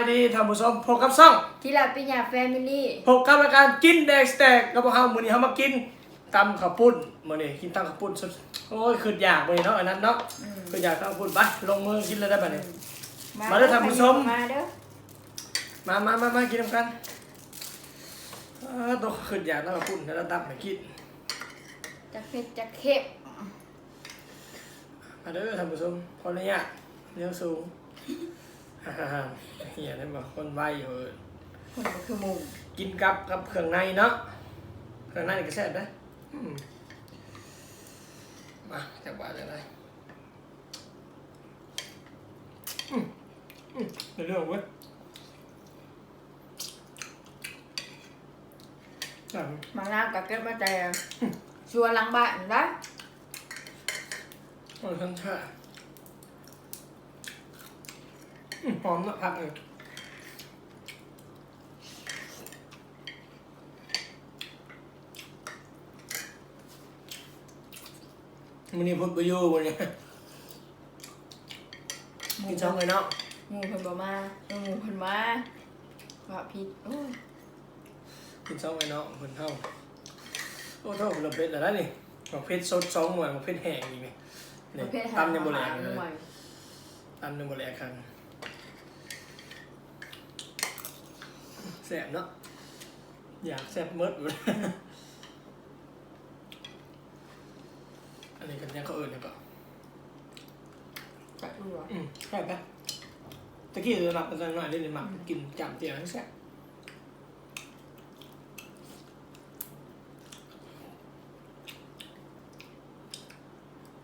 สวัสดีท่านผู้ชมพบกับซ่องกีฬาปิญญาแฟมิลี่พบกับรายการกินแดกสแต็กกับพวกเฮามื้อนี้เฮามากินตำข้าวปุ้นมื้อนี้กินตำข้าวปุ้นสดโอ้ยคืออยากมื้อนี้เนาะอันนั้นเนาะคืออยากตำข้าวปุ้นไปลงมือกินเลยได้บัดนี้ มาเด้อท่านผู้ชม มาเด้อมามามามากินนำกันเออตัวคืออยากตำข้าวปุ้นแล้วตำให้กินจะเผ็ดจะเค็มมาเด้อท่านผู้ชมขออนุญาตเลี้ยวสูงฮ่าๆๆ เฮียได้มาคนไวอยู่เออคนก็คือหมุงกินกับกับเครื่องในเนาะเครื่องในนี่ก็แซ่บนะอืมมาจากบ้านเลยได้อืมอืมเดี๋ยวเรื่องเว้ยอะ มาน้ำกับเกิดมาแต่ชัวหลังบ้านนะโอ้ยทั้งชาอืม หอมนะผักเลยมันนี่พูดไปอยู่วันนี้กินช่องเลยเนาะหมูเพิ่นบ่มาหมูเพิ่นมาว่าผิดโอ้ยกินช่องเลยเนาะคนเท่าโอ้เท่าคนละเป็ดแล้วนะนี่หมกเพชรสดสองหน่วยหมกเพชรแห้งอีกนี่ปนี่ระเภทตำยังโบแลกหเลยน่วยตำยังโบแลกครั้ง แสบเนาะอยากแสบเมิดเลยอันนี้กันยังเขาเอิญแล้วก็กระดูกอืมแซ่บปะตะกี้เราหลับกันหน่อยได้เลยหมักกินจำเจียวทั้งแซ่บ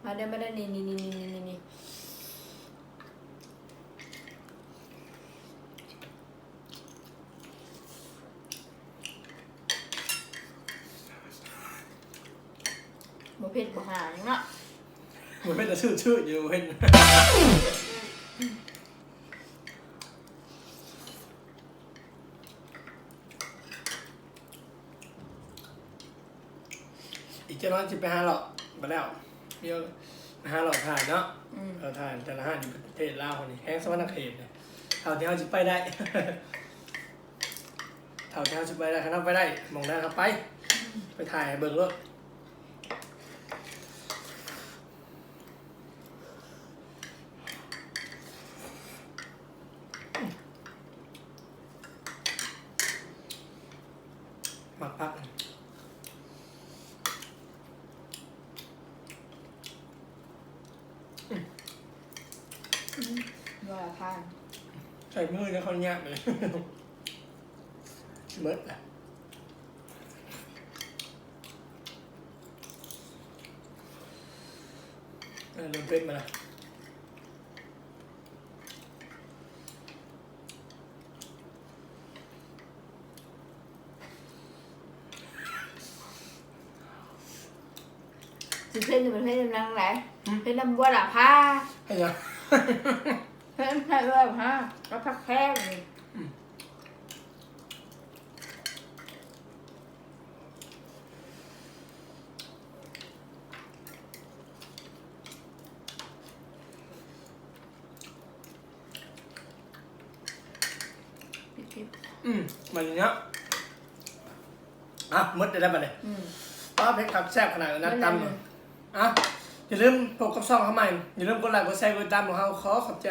มาเด้อมาเด้อนี่นี่นี่นี่นี่นี่ บ่เผ็ดบ่หางเนาะเหมือนเป็นแต่ชื่อชื่ออยู่เห็นอีกเจ้าน้อยจะไปหาหลอกมาแล้วเดี๋ยวไปหาหลอกทานเนาะอืมเราทานแต่ละห้านอยู่ประเทศลาวคนนี้แห้งสวรรค์เขตเนี่ยเท่าที่เขาจะไปได้ เท่าที่เขาจะไปได้ครับไปได้มองได้ครับไป ไปถ่ายให้เบิ่งรถ มักพักว่าทานใส่มือจะเขาแยกเลยเบิดละเออโดนเป็ดมาแล้วะสิเพ่นจะเป็นเพ่นน้ำไหนเพ่นน้ำบัวหล่ะผ้าให้ยังเพ่นเพ่นบัวหล่ะผ้าแล้วพักแค่นี่อืมมันอย่างเนี้ยอะมดได้แล้วปะเนี่ยอืมป้าเพชรขับแซ่บขนาดนั้นมันตำ อะไรเลยอะอย่าลืมพบกับซ่องเขาใหม่ อย่าลืมกดไลค์กดแชร์กดติดตามของเขาขอขอบใจ